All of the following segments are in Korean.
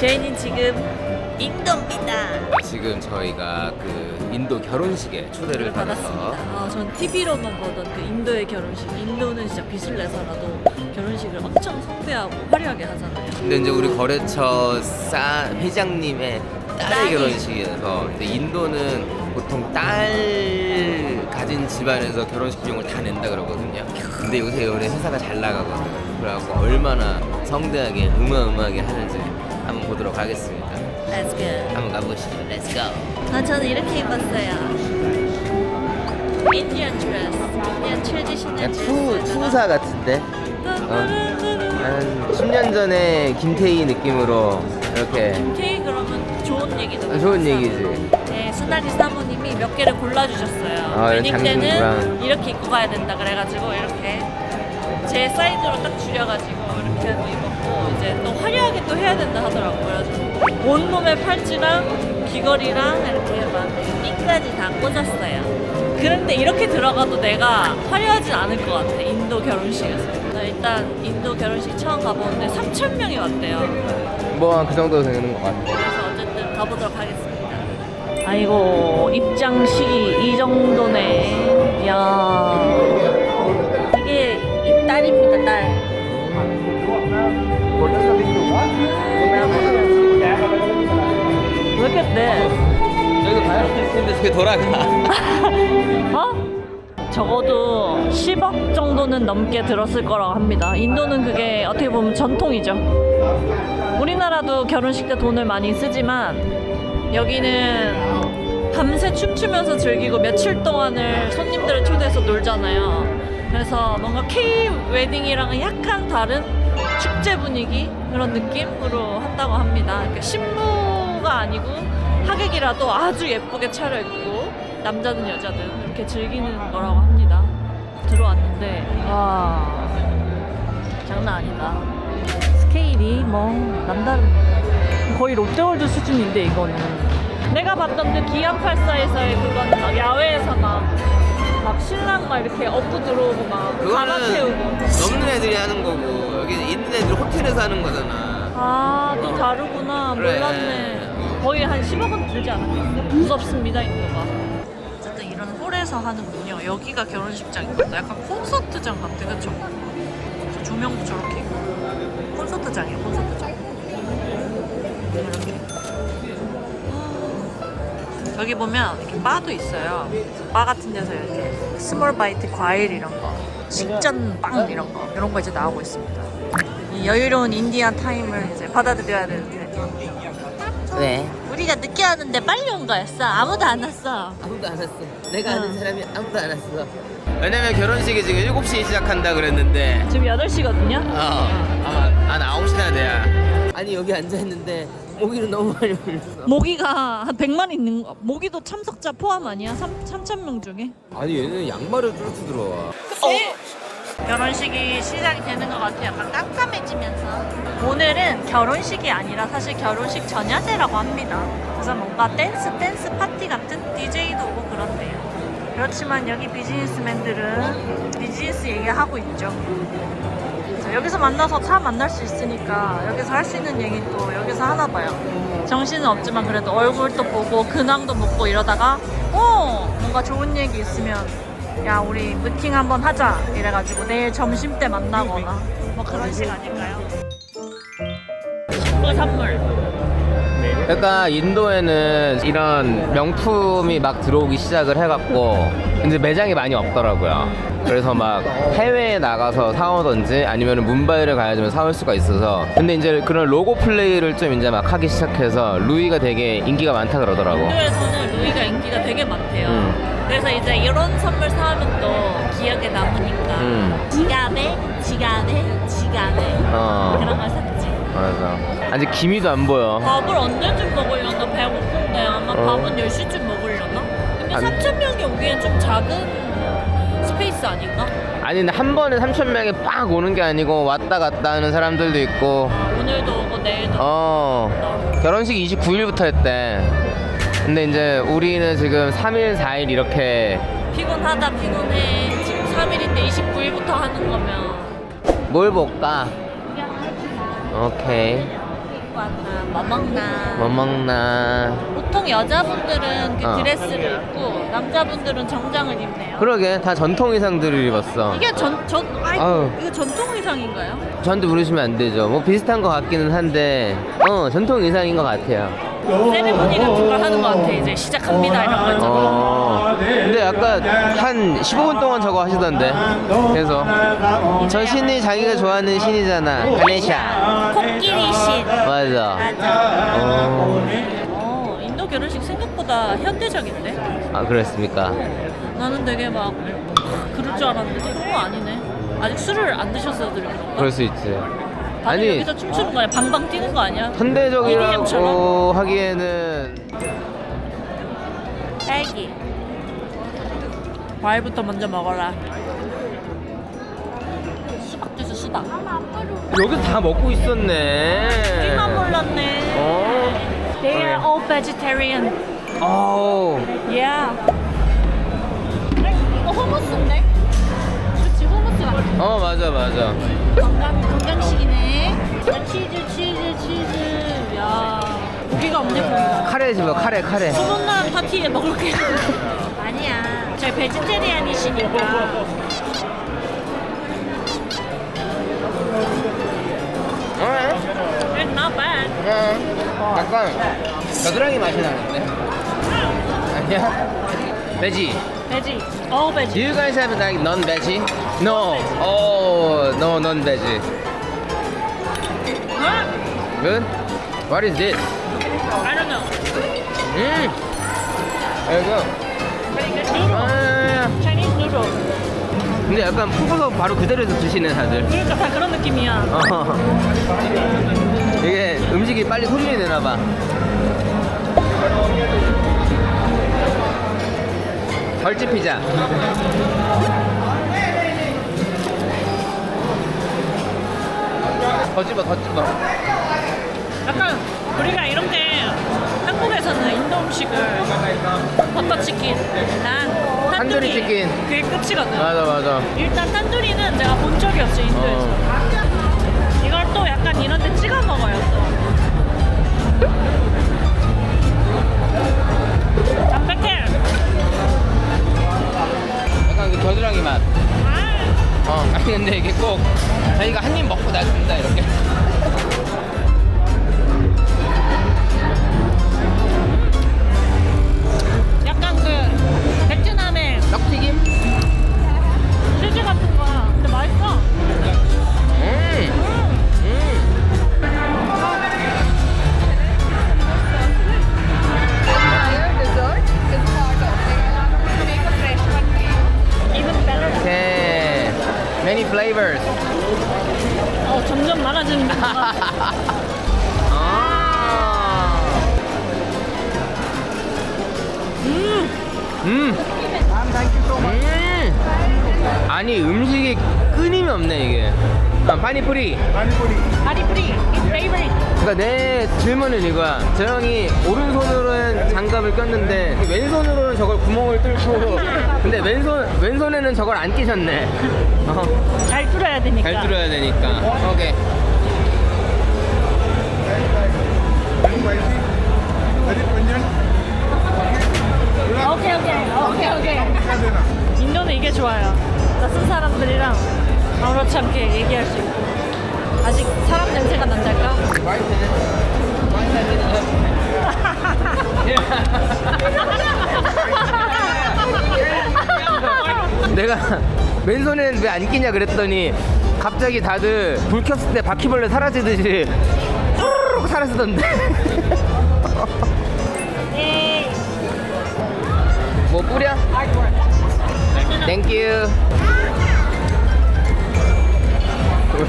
저희는 지금 인도입니다. 지금 저희가 그 인도 결혼식에 초대를 받아서 받았습니다. 아, 전 TV로만 보던 그 인도의 결혼식. 인도는 진짜 빚을 내서라도 결혼식을 엄청 성대하고 화려하게 하잖아요. 근데 이제 우리 거래처 싸 회장님의 딸의 딸이. 결혼식이어서 이제 인도는 보통 딸 가진 집안에서 결혼식 비용을 다 낸다 그러거든요. 근데 요새 우리 회사가 잘 나가거든. 그래갖고 얼마나 성대하게 어마어마하게 하는지 한번 보도록 하겠습니다. Let's go. 한번 가보시죠. Let's go. 아, 저는 이렇게 입었어요. 인디언 드레스. 인디언 트레디셔널 드레스. 같은데? 한 10년 전에 김태희 느낌으로 이렇게 K 그러면 좋은 얘기도 아, 좋은 얘기지. 네, 수나리 사모님이 몇 개를 골라주셨어요. 아, 웨딩 때는 장군이랑. 이렇게 입고 가야 된다 그래가지고 이렇게 제 사이즈로 딱 줄여가지고 이렇게 또 입었고 이제 또 화려하게 또 해야 된다 하더라고요. 그래가지고 온몸에 팔찌랑 귀걸이랑 이렇게 막 핀까지 다 꽂았어요. 그런데 이렇게 들어가도 내가 화려하진 않을 것 같아. 인도 결혼식에서. 나 일단 인도 결혼식 처음 가보는데 3천 명이 왔대요. 뭐그 정도 되는 것 같아. 그래서 어쨌든 가보도록 하겠습니다. 아이고 입장식이 이 정도네. 야 이게 이 딸입니다 딸. 돼? 여기도 가야 될 텐데 저기 돌아가. 어? 적어도 10억 정도는 넘게 들었을 거라고 합니다. 인도는 그게 어떻게 보면 전통이죠. 우리나라도 결혼식 때 돈을 많이 쓰지만 여기는 밤새 춤추면서 즐기고 며칠 동안을 손님들을 초대해서 놀잖아요. 그래서 뭔가 K 웨딩이랑은 약간 다른 축제 분위기 그런 느낌으로 한다고 합니다. 그러니까 신부 가 아니고 하객이라도 아주 예쁘게 차려입고 남자든 여자든 이렇게 즐기는 거라고 합니다. 들어왔는데 와 장난 아니다. 스케일이 뭐 남다릅니다. 거의 롯데월드 수준인데 이거는 내가 봤던 그 기안84에서의 그거는 막 야외에서 막, 막 신랑 막 이렇게 업고 들어오고 막 가마 태우고 넘는 애들이 하는 거고 여기 있는 애들 호텔에서 하는 거잖아. 아 또 다르구나 그래. 몰랐네 거의 한 10억 원 들지 않았겠어요? 무섭습니다 인도가. 어쨌든 이런 홀에서 하는군요 여기가 결혼식장입니다 약간 콘서트장 같아 그쵸? 저 조명도 저렇게 있고. 콘서트장이에요 콘서트장. 이렇게. 여기 보면 이렇게 바도 있어요. 바 같은 데서 이렇게 스몰 바이트 과일 이런 거 식전 빵 이런 거 이런 거 이제 나오고 있습니다. 이 여유로운 인디안 타임을 이제 받아들여야 되는데 왜? 우리가 늦게 왔는데 빨리 온 거였어. 아무도 안 왔어. 아무도 안 왔어. 내가 아는 사람이 아무도 안 왔어. 왜냐면 결혼식이 지금 7시에 시작한다 그랬는데. 지금 8시거든요? 어. 아마 한 9시나 돼야. 아니 여기 앉아 있는데 모기를 너무 많이 물렸어. 모기가 한 100마리 있는 거 모기도 참석자 포함 아니야? 3, 3천 명 중에? 아니 얘는 양말을 뚫고 들어와 결혼식이 시작이 되는 것 같아요. 약간 깜깜해지면서. 오늘은 결혼식이 아니라 사실 결혼식 전야제라고 합니다. 그래서 뭔가 댄스 댄스 파티 같은 DJ도 오고 그런데요. 그렇지만 여기 비즈니스맨들은 비즈니스 얘기하고 있죠. 여기서 만나서 다 만날 수 있으니까 여기서 할 수 있는 얘기 또 여기서 하나 봐요. 정신은 없지만 그래도 얼굴도 보고 근황도 묻고 이러다가 어 뭔가 좋은 얘기 있으면 야 우리 미팅 한번 하자. 이래가지고 내일 점심 때 만나거나. 뭐 그런 식 아닐까요? 친구 선물 그러니까 인도에는 이런 명품이 막 들어오기 시작을 해갖고 이제 매장이 많이 없더라고요. 그래서 막 해외에 나가서 사오던지 아니면 문바이를 가야 되면 사올 수가 있어서 근데 이제 그런 로고 플레이를 좀 이제 막 하기 시작해서 루이가 되게 인기가 많다 그러더라고. 인도에서는 루이가 인기가 되게 많대요 음. 그래서 이제 이런 선물 사면 또 기억에 남으니까 음. 지갑에 지갑에 지갑에 어 그런 걸 샀지 맞아. 아직 기미도 안 보여. 밥을 언제쯤 먹으려나 배고픈데 아마 어. 밥은 10시쯤 먹으려나? 근데 안- 3천 명이 오기엔 좀 작은 스페이스 아닌가? 아니 근데 한 번에 3천 명이 빡 오는 게 아니고 왔다 갔다 하는 사람들도 있고 아, 오늘도 오고 내일도 어 결혼식 29일부터 했대 근데 이제 우리는 지금 3일 4일 이렇게 피곤하다 피곤해 지금 3일인데 29일부터 하는 거면 뭘 볼까? 오케이 입고 왔나? 뭐 먹나? 뭐 먹나 보통 여자분들은 그 어. 드레스를 입고 남자분들은 정장을 입네요. 그러게 다 전통 의상들을 입었어 이게 전, 전, 아이, 아유. 이거 전통 의상인가요? 저한테 물으시면 안 되죠 뭐 비슷한 것 같기는 한데 어 전통 의상인 것 같아요 세레모니 같은 걸 하는 것 같아. 이제 시작합니다 이런 거 있잖아. 어 근데 약간 한 15분 동안 저거 하시던데 그래서 저 신이 자기가 좋아하는 신이잖아 가네샤 코끼리 신. 맞아 맞아. 어, 어, 인도 결혼식 생각보다 현대적인데? 아 그랬습니까 나는 되게 막 그럴 줄 알았는데 그런 거 아니네. 아직 술을 안 드셔서 그런가? 그럴 수 있지 다들 아니 여기서 춤추는 거 아니야? 방방 뛰는 거 아니야? 현대적이라고 하기에는 딸기. 과일부터 먼저 먹어라. 수박 주스 수박. 여기 다 먹고 있었네 우리만 몰랐네. 어? They are all vegetarian. 어우 Yeah. 이거 후무스인데? 어 맞아 맞아 건강 건강식이네. 아, 치즈 치즈 치즈. 야 고기가 없네 고기가. 카레 집어 카레 카레 소문난 파티에 먹을 게 아니야. 저희 베지테리안이시니까. 어? It's not bad. 어. 약간 겨드랑이 맛이 나는데 아니야? 베지 베지. 어 베지. Do you guys have like non-veggie? No. Oh, no non-veggie. Good. What is this? I don't know. 음. There you go. Noodle. 아, Chinese noodle. 근데 약간 푸고서 바로 그대로에서 드시네 다들. 그러니까 다 그런 느낌이야. 어. 이게 음식이 빨리 소진이 되나 봐. 벌집 피자. 더 집어, 더 집어. 약간 우리가 이렇게 한국에서는 인도 음식을 버터치킨, 난 탄두리 치킨. 그게 끝이거든. 맞아, 맞아. 일단 탄두리는 내가 본 적이 없어 인도에서. 이걸 또 약간 이런 데 찍어 먹어요 또. 담백해. 약간 그 겨드랑이 맛. 아, 어, 아니 근데 이게 꼭 자기가 한 입 먹고 나준다 이렇게. 음, 음. 음. 아니 음식이 끊임이 없네 이게. 아, 파니푸리. 파리프리, it's favorite. 그러니까 내 질문은 이거야. 저 형이 오른손으로는 장갑을 꼈는데 왼손으로는 저걸 구멍을 뚫고 근데 왼손 왼손에는 저걸 안 끼셨네. 어, 잘 뚫어야 되니까. 잘 뚫어야 되니까. 오케이. 오케이, 오케이, 오케이, 오케이. 인도는 이게 좋아요. 낯선 사람들이랑 아무렇지 않게 얘기할 수 있고. 아직 사람 냄새가 난달까? 내가 왼손에는 왜 안 끼냐 그랬더니 갑자기 다들 불 켰을 때 바퀴벌레 사라지듯이 후루룩 사라지던데 뭐 뿌려? 땡큐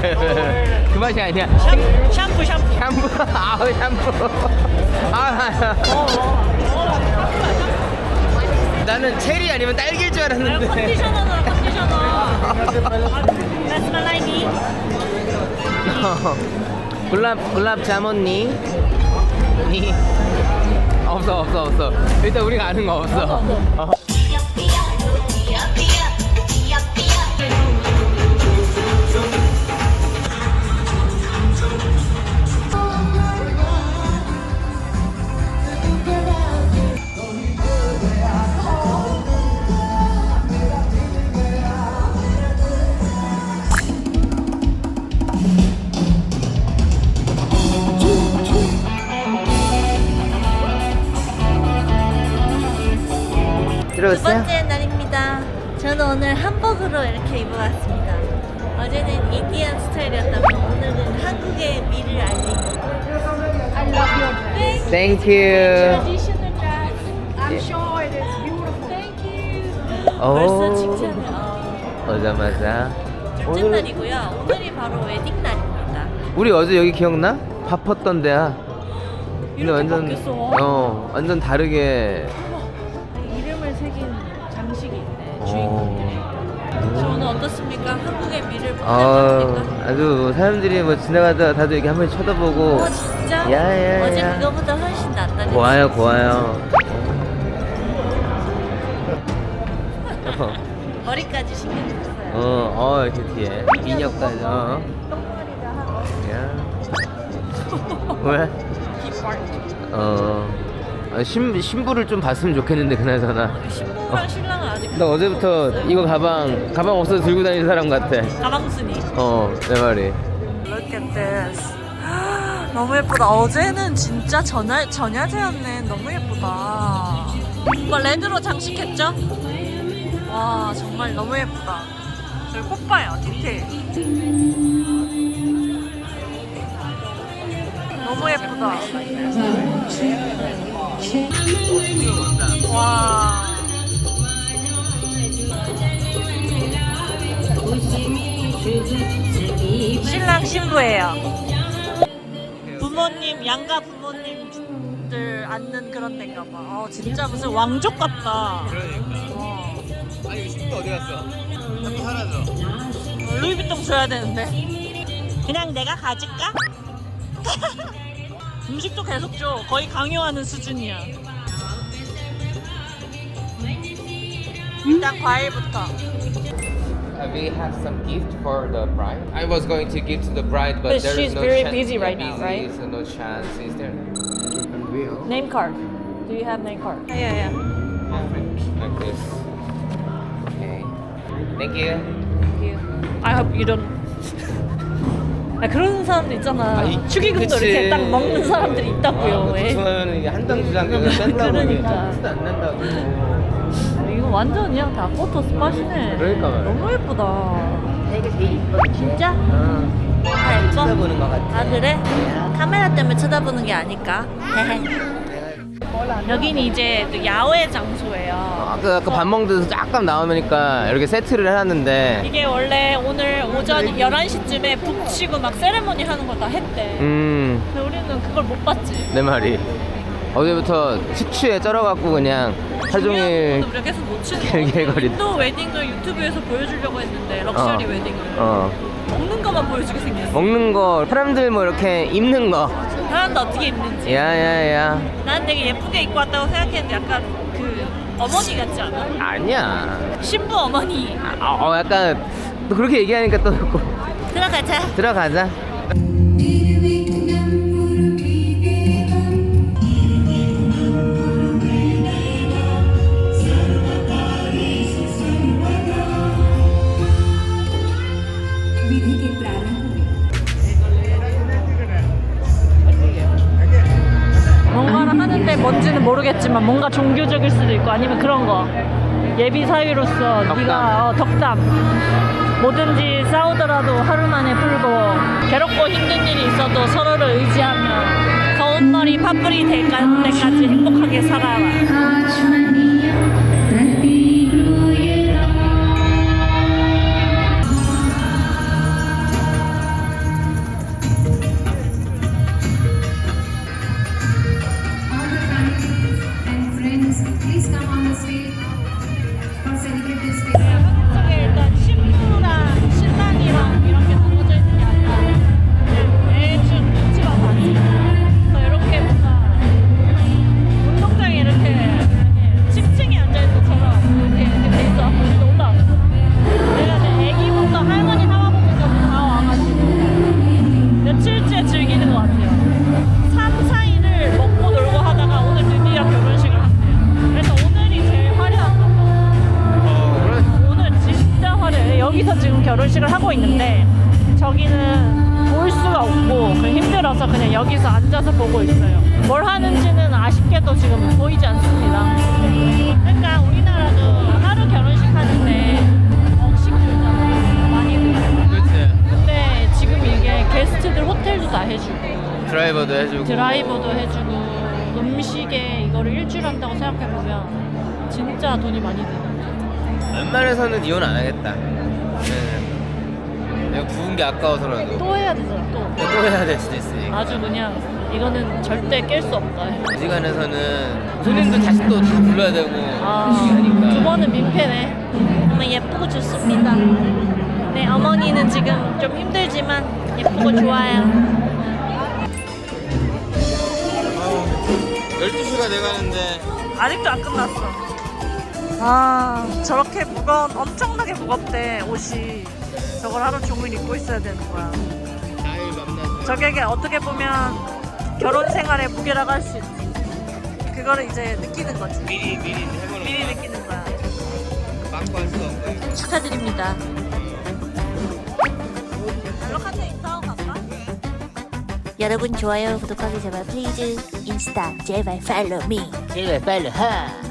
왜왜그 맛이 아니야 샴, 샴푸, 샴푸. 샴푸 아우 샴푸 아 나는 체리 아니면 딸기일 줄 알았는데 컨디셔너잖아, 컨디셔너. That's my lady. 굴랍 굴랍 자몬니 니 없어 없어 없어. 일단 우리가 아는 거 없어 인디안 스타일이었다면 오늘은 한국의 미를 알리는 I love your dress. Thank you. Traditional dress. I'm sure it is beautiful. Thank you. 벌써 오. 칭찬해. 어. 오자마자. 둘째 날이고요. 오늘이 바로 웨딩 날입니다. 우리 어제 여기 기억나? 바빴던 데야. 이렇게 완전 바뀌었어. 어 완전 다르게. 아? 아주 사람들이 뭐 지나가다 다들 이렇게 한 번씩 쳐다보고 어 진짜? 야, 야, 어제 야. 그거보다 훨씬 낫다. 고와요 고와요. 어, 머리까지 신경 썼어요. 어, 어 이렇게 뒤에 인형까지. 어. 똥머리가 하고 야. 왜? 깃발. 어. 아, 신 신부를 좀 봤으면 좋겠는데 그나저나. 신부랑 신랑은 아직 나 어제부터 이거 가방 가방 없어서 들고 다니는 사람 같아. 가방순이. 어, 내 말이. Look at this. 너무 예쁘다. 어제는 진짜 전야, 전야제였네. 너무 예쁘다. 이거 레드로 장식했죠? 와, 정말 너무 예쁘다. 저기 꽃 봐요, 디테일. 너무 예쁘다. 와. 신랑 신부예요. 부모님 양가 부모님들 앉는 그런 데인가 봐. 어, 진짜 무슨 왕족 같다. 어. 아니 신부 어디 갔어? 자꾸 사라져. 어, 루이비통 줘야 되는데. 그냥 내가 가질까? 음식도 계속 줘. 거의 강요하는 수준이야. 일단 과일부터. Uh, we have some gift for the bride. I was going to give to the bride, but, But there is she's no very chance. busy Yeah, right now, busy, right? So no chance. Is there? Name card. Do you have name card? Yeah, yeah. Like this. Okay. Thank you. I hope you don't. 아 그런 사람도 있잖아. 아, 이- 축의금도 그치. 이렇게 딱 먹는 사람들이 있다고요. 왜? 보통하면 이게 한당 두당 그거 뺀다고 그러니까. 티도 안 난다고. 이거 완전 그냥 다 포토 스팟이네. 그러니까 말이야. 너무 예 쁘다. 이게 제일 이뻐. 진짜? 어. 다 예뻐? 쳐다보는 것 같아. 아 그래? 카메라 때문에 쳐다보는 게 아닐까? 여기는 이제 또 야외 장소예요. 아까 아까 밥 먹는 데서 잠깐 나오니까 이렇게 세트를 해놨는데. 이게 원래 오늘 오전 11시쯤에 북치고 막 세레모니 하는 거 다 했대. 음. 근데 우리는 그걸 못 봤지. 내 말이 어제부터 숙취에 쩔어갖고 그냥 하루 종일 중요한 것도 계속 못 치는 거 인도 웨딩을 유튜브에서 보여주려고 했는데 럭셔리 어. 웨딩을. 어. 먹는 것만 보여주게 생겼어. 먹는 거 사람들 뭐 이렇게 입는 거. 사람도 어떻게 입는지. 야야야. 난 되게 예쁘게 입고 왔다고 생각했는데 약간 그 어머니 같지 않아? 아니야. 신부 어머니. 아, 어 약간 또 그렇게 얘기하니까 또 들어가자. 들어가자 뭔지는 모르겠지만 뭔가 종교적일 수도 있고 아니면 그런 거. 예비 사위로서 덕담. 네가 어, 덕담. 뭐든지 싸우더라도 하루 만에 풀고 괴롭고 힘든 일이 있어도 서로를 의지하며 검은 머리 파뿌리 될 때까지 행복하게 살아라 여기서 지금 결혼식을 하고 있는데 저기는 볼 수가 없고 그 힘들어서 그냥 여기서 앉아서 보고 있어요. 뭘 하는지는 아쉽게도 지금 보이지 않습니다. 그러니까 우리나라도 하루 결혼식 하는데 억식 주잖아요. 많이 들고. 근데 지금 이게 게스트들 호텔도 다 해주고 드라이버도 해주고 드라이버도 해주고 음식에 이거를 일주일 한다고 생각해보면 진짜 돈이 많이 드는 거예요. 웬만해서는 이혼 안 하겠다 네. 내가 부은 게 아까워서라도. 또 해야 되잖아 또. 또 해야 될 수도 있으니까. 아주 그냥 이거는 절대 깰 수 없다. 이 시간에서는 손님도 다시 또 다 불러야 되고. 아, 하니까 두 번은 민폐네. 너무 예쁘고 좋습니다. 네 어머니는 지금 좀 힘들지만 예쁘고 좋아요. 12시가 돼가는데. 아직도 안 끝났어. 아, 저렇게 무거운, 엄청나게 무겁대, 옷이. 저걸 하루 종일 입고 있어야 되는 거야. 저게 어떻게 보면 결혼 생활의 무게라고 할 수 있지. 그거를 이제 느끼는 거지. 미리 미리 해보는 미리 느끼는 거야. 막고 할 수가 없고 축하드립니다. 연락한테 인사하고 갈까? 여러분 좋아요 구독하기 제발 플리즈 인스타 제발 팔로우 미 제발 빨리 하